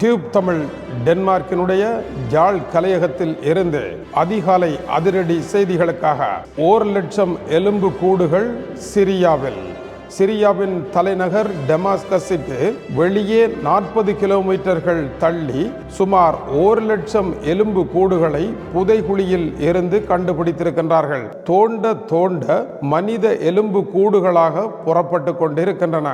Tube Tamil டென்மார்க்கினுடைய ஜாழ் கலையகத்தில் இருந்து அதிகாலை அதிரடி செய்திகளுக்காக ஓர் லட்சம் எலும்பு கூடுகள் சிரியாவில். சிரியாவின் தலைநகர் டெமாஸ்கஸுக்கு வெளியே நாற்பது கிலோமீட்டர்கள் தள்ளி சுமார் ஒரு லட்சம் எலும்பு கூடுகளை புதைகுழியில் இருந்து கண்டுபிடித்திருக்கின்றார்கள். தோண்ட தோண்ட மனித எலும்பு கூடுகளாக புறப்பட்டு கொண்டிருக்கின்றன.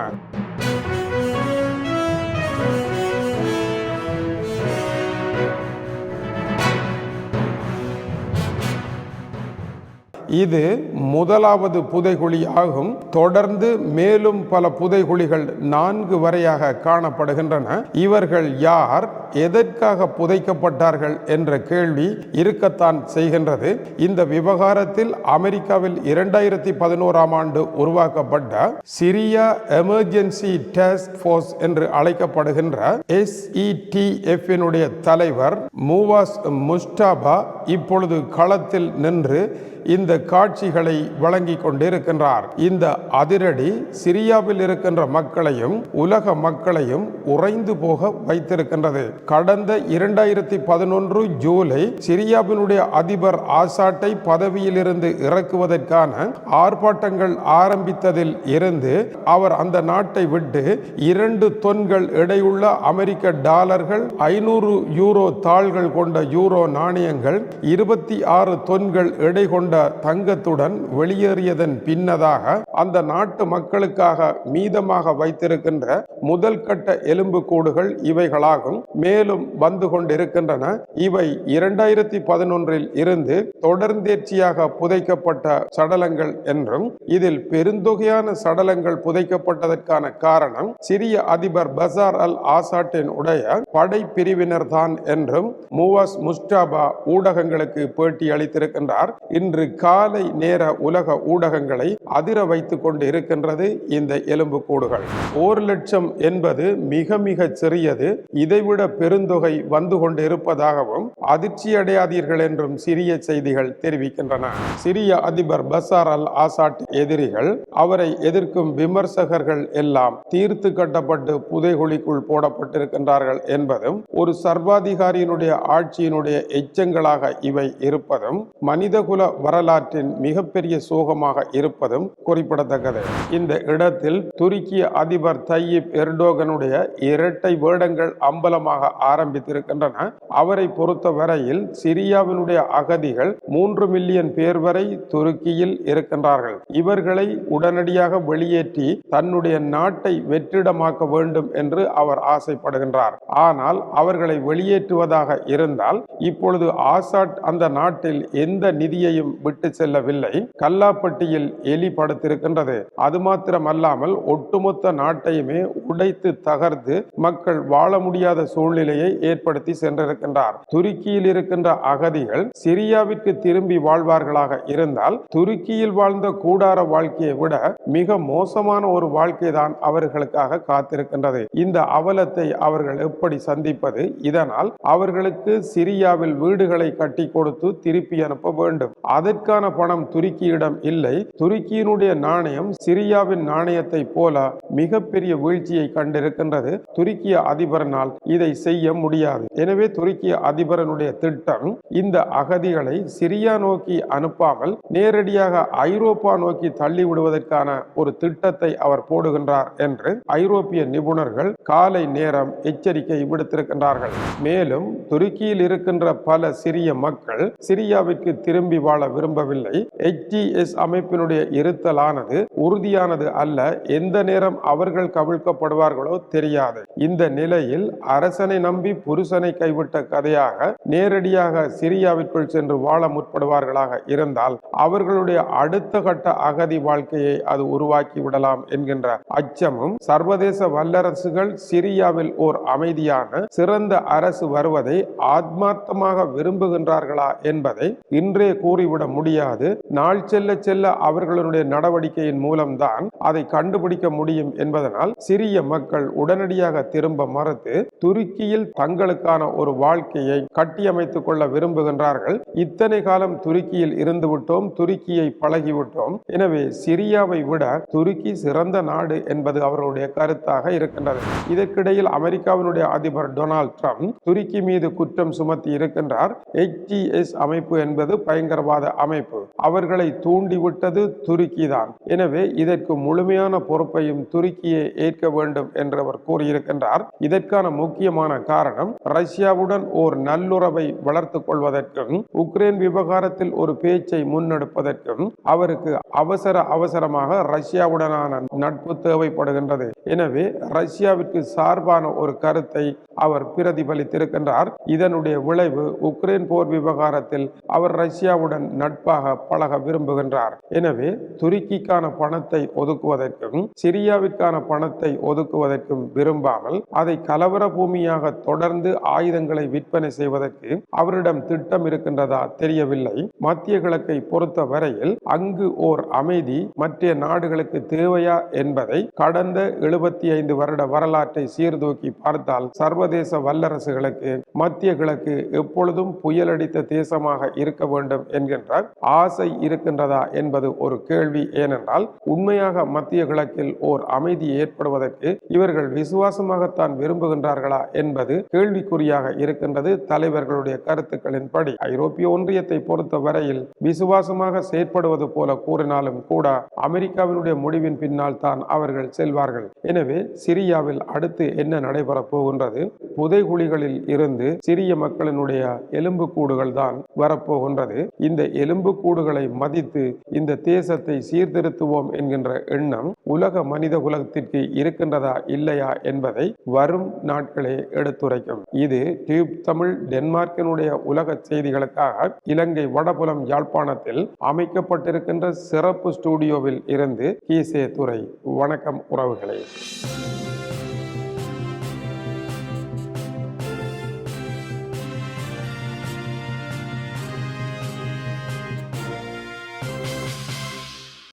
இது முதலாவது புதைகுழி ஆகும் தொடர்ந்து மேலும் பல புதைகுழிகள் நான்கு வரையாக காணப்படுகின்றன. இவர்கள் யார்? எதற்காக புதைக்கப்பட்டார்கள்? என்ற கேள்வி இருக்கத்தான் செய்கின்றது. இந்த விவகாரத்தில் அமெரிக்காவில் இரண்டாயிரத்தி பதினோராம் ஆண்டு உருவாக்கப்பட்ட சிரியா எமர்ஜென்சி டாஸ்க் போர்ஸ் என்று அழைக்கப்படுகின்ற எஸ்இடிஎஃபினுடைய தலைவர் மூவாஸ் முஸ்டாபா இப்பொழுது களத்தில் நின்று இந்த காட்சிகளை வழங்கி கொண்டிருக்கின்றார். இந்த அதிரடி சிரியாவில் இருக்கின்ற மக்களையும் உலக மக்களையும் உறைந்து போக வைத்திருக்கின்றது. கடந்த இரண்டாயிரத்தி பதினொன்று ஜூலை சிரியாவினுடைய அதிபர் ஆசாட்டை பதவியிலிருந்து இறக்குவதற்கான ஆர்ப்பாட்டங்கள் ஆரம்பித்ததில் இருந்து அவர் அந்த நாட்டை விட்டு இரண்டு தொன்கள் எடையுள்ள அமெரிக்க டாலர்கள் ஐநூறு யூரோ தாள்கள் கொண்ட யூரோ நாணயங்கள் இருபத்தி ஆறு தொன்கள் எடை கொண்ட தங்கத்துடன் வெளியேறியதன் பின்னதாக அந்த நாட்டு மக்களுக்காக மீதமாக வைத்திருக்கின்ற முதல் கட்ட எலும்பு கூடுகள் இவைகளாகும். மேலும் வந்து கொண்டிருக்கின்றன. இவை இரண்டாயிரத்தி பதினொன்றில் இருந்து தொடர்ந்தேர்ச்சியாக புதைக்கப்பட்ட சடலங்கள் என்றும் இதில் பெருந்தொகையான சடலங்கள் புதைக்கப்பட்டதற்கான காரணம் சிரிய அதிபர் பசார் அல் ஆசாட்டின் உடைய படை பிரிவினர் தான் என்றும் மூவாஸ் முஸ்டாபா ஊடகங்களுக்கு பேட்டி அளித்திருக்கின்றார். இன்று காலை நேர உலக ஊடகங்களை அதிர வைத்துக் கொண்டு இருக்கின்றது இந்த எலும்பு கூடுகள். ஒரு லட்சம் என்பது மிக மிக சிறியது. இதைவிட பெருந்தொகை வந்து கொண்டு இருப்பதாகவும் அதிர்ச்சி அடையாதீர்கள் என்றும் சிறிய செய்திகள் தெரிவிக்கின்றன. சிரிய அதிபர் பசார் அல் ஆசாட் எதிரிகள் அவரை எதிர்க்கும் விமர்சகர்கள் எல்லாம் தீர்த்து கட்டப்பட்டு புதைகுழிக்குள் போடப்பட்டிருக்கின்றார்கள் என்பதும் ஒரு சர்வாதிகாரியினுடைய ஆட்சியினுடைய எச்சங்களாக இவை இருப்பதும் மனிதகுல வரலாற்றின் மிகப்பெரிய சோகமாக இருப்பதும் குறிப்பிடத்தக்கது. இந்த இடத்தில் துருக்கிய அதிபர் தையீப் எர்டோகனுடைய இரட்டை வேடங்கள் அம்பலமாக ஆரம்பித்திருக்கின்றன. அவரை பொறுத்த வரையில் சிரியாவினுடைய அகதிகள் மூன்று மில்லியன் பேர் வரை துருக்கியில் இருக்கின்றார்கள். இவர்களை உடனடியாக வெளியேற்றி தன்னுடைய நாட்டை வெற்றிடமாக்க வேண்டும் என்று அவர் ஆசைப்படுகின்றார். ஆனால் அவர்களை வெளியேற்றுவதாக இருந்தால் இப்பொழுது ஆசாட் அந்த நாட்டில் எந்த நிதியையும் விட்டு செல்லவில்லை. கல்லாப்பட்டியில் எலி படுத்திருக்கின்றது. அது மாத்திரமல்லாமல் ஒட்டுமொத்த நாட்டையுமே உடைத்து தகர்த்து மக்கள் வாழ முடியாத சூழ்நிலையை ஏற்படுத்தி சென்றிருக்கின்றார். துருக்கியில் இருக்கின்ற அகதிகள் சிரியாவிற்கு திரும்பி வாழ்வார்களாக இருந்தால் துருக்கியில் வாழ்ந்த கூடார வாழ்க்கையை விட மிக மோசமான ஒரு வாழ்க்கை தான் அவர்களுக்காக காத்திருக்கின்றது. இந்த அவலத்தை அவர்கள் எப்படி சந்திப்பது? இதனால் அவர்களுக்கு சிரியாவில் வீடுகளை கட்டி கொடுத்து திருப்பி அனுப்ப வேண்டும். அதற்கான பணம் துருக்கியிடம் இல்லை. துருக்கியினுடைய நாணயம் சிரியாவின் நாணயத்தை போல மிகப்பெரிய வீழ்ச்சியை கண்டிருக்கின்றது. துருக்கிய அதிபரனால் இதை செய்ய முடியாது. எனவே துருக்கிய அதிபரனுடைய திட்டம் இந்த அகதிகளை சிரியா நோக்கி அனுப்பாமல் நேரடியாக ஐரோப்பா நோக்கி தள்ளி விடுவதற்கான ஒரு திட்டத்தை அவர் போடுகின்றார் என்று ஐரோப்பிய நிபுணர்கள் காலை நேரம் எச்சரிக்கை விடுத்திருக்கின்றார்கள். மேலும் துருக்கியில் இருக்கின்ற பல சிறிய மக்கள் சிரியாவிற்கு திரும்பி வாழ விரும்பவில்லை. எச்டிஎஸ் அமைப்பினுடைய இருத்தலானது உறுதியானது அல்ல. எந்த நேரம் அவர்கள் கவிழ்க்கப்படுவார்களோ தெரியாது. இந்த நிலையில் அரசனை நம்பி புருஷனை கைவிட்ட கதையாக நேரடியாக சிரியாவிற்குள் சென்று வாழ முற்படுவார்களாக இருந்தால் அவர்களுடைய அடுத்த கட்ட அகதி வாழ்க்கையை அது உருவாக்கி விடலாம் என்கின்ற அச்சமும் சர்வதேச வல்லரசுகள் சிரியாவில் ஓர் அமைதியான சிறந்த அரசு வருவதை ஆத்மார்த்தமாக விரும்புகின்றார்களா என்பதை இன்றே கூறிவிட முடியாது. நாள் செல்ல செல்ல அவர்களுடைய நடவடிக்கையின் மூலம்தான் அதை கண்டுபிடிக்க முடியும் என்பதனால் சிறிய மக்கள் உடனடியாக திரும்ப மறுத்து துருக்கியில் தங்களுக்கான ஒரு வாழ்க்கையை கட்டியமைத்துக் கொள்ள விரும்புகின்றார்கள். இத்தனை காலம் துருக்கியில் இருந்து விட்டோம் துருக்கியை பழகிவிட்டோம் எனவே சிரியாவை விட துருக்கி சிறந்த நாடு என்பது அவர்களுடைய கருத்தாக இருக்கின்றது. இதற்கிடையில் அமெரிக்காவினுடைய அதிபர் டொனால்ட் ட்ரம்ப் துருக்கி மீது குற்றம் சுமத்தி இருக்கின்றார். எச்டிஎஸ் அமைப்பு என்பது பயங்கரவாத அமைப்பு. அவர்களை தூண்டிவிட்டது துருக்கி தான் எனவே இதற்கு முழுமையான பொறுப்பையும் துருக்கியே ஏற்க வேண்டும் என்று அவர் கூறியிருக்கின்றார். இதற்கான முக்கியமான காரணம் ரஷ்யாவுடன் ஓர் நல்லுறவை வளர்த்துக் கொள்வதற்கும் உக்ரைன் விவகாரத்தில் ஒரு பேச்சை முன்னெடுப்பதற்கும் அவருக்கு அவசர அவசரமாக ரஷ்யாவுடனான நட்பு தேவைப்படுகின்றது. எனவே ரஷ்யாவிற்கு சார்பான ஒரு கருத்தை அவர் பிரதிபலித்திருக்கின்றார். இதனுடைய விளைவு உக்ரைன் போர் விவகாரத்தில் அவர் ரஷ்யாவுடன் நட்பாக பழக விரும்புகின்றார். எனவே துருக்கிக்கான பணத்தை ஒதுக்குவதற்கும் சிரியாவிற்கான பணத்தை ஒதுக்குவதற்கும் விரும்பாமல் அதை கலவர பூமியாக தொடர்ந்து ஆயுதங்களை விற்பனை செய்வதற்கு அவரிடம் திட்டம் இருக்கின்றதா தெரியவில்லை. மத்திய கிழக்கை பொறுத்த வரையில் அங்கு ஓர் அமைதி மற்ற நாடுகளுக்கு தேவையா என்பதை கடந்த எழுபத்தி ஐந்து வருட வரலாற்றை சீர்தூக்கி பார்த்தால் சர்வ சர்வதேச வல்லரசுகளுக்கு மத்திய கிழக்கு எப்பொழுதும் புயலடித்த தேசமாக இருக்க வேண்டும் என்கின்ற ஆசை இருக்கின்றதா என்பது ஒரு கேள்வி. ஏனென்றால் உண்மையாக மத்திய கிழக்கில் ஓர் அமைதி ஏற்படுவதற்கு இவர்கள் விசுவாசமாகத்தான் விரும்புகின்றார்களா என்பது கேள்விக்குறியாக இருக்கின்றது தலைவர்களுடைய கருத்துக்களின்படி. ஐரோப்பிய ஒன்றியத்தை பொறுத்த வரையில் விசுவாசமாக செயற்படுவது போல கூறினாலும் கூட அமெரிக்காவினுடைய முடிவின் பின்னால் தான் அவர்கள் செல்வார்கள். எனவே சிரியாவில் அடுத்து என்ன நடைபெறப் போகின்றது? புதைகுழிகளில் இருந்து சிறிய மக்களினுடைய எலும்பு கூடுகள் தான் வரப்போகின்றது. இந்த எலும்பு கூடுகளை மதித்து இந்த தேசத்தை சீர்திருத்துவோம் என்கின்ற எண்ணம் உலக மனித குலத்திற்கு இருக்கின்றதா இல்லையா என்பதை வரும் நாட்களே எடுத்துரைக்கும். இது டியூப் தமிழ் டென்மார்க்கினுடைய உலக செய்திகளுக்காக இலங்கை வடபுலம் யாழ்ப்பாணத்தில் அமைக்கப்பட்டிருக்கின்ற சிறப்பு ஸ்டூடியோவில் இருந்து கீசே துறை வணக்கம் உறவுகளே.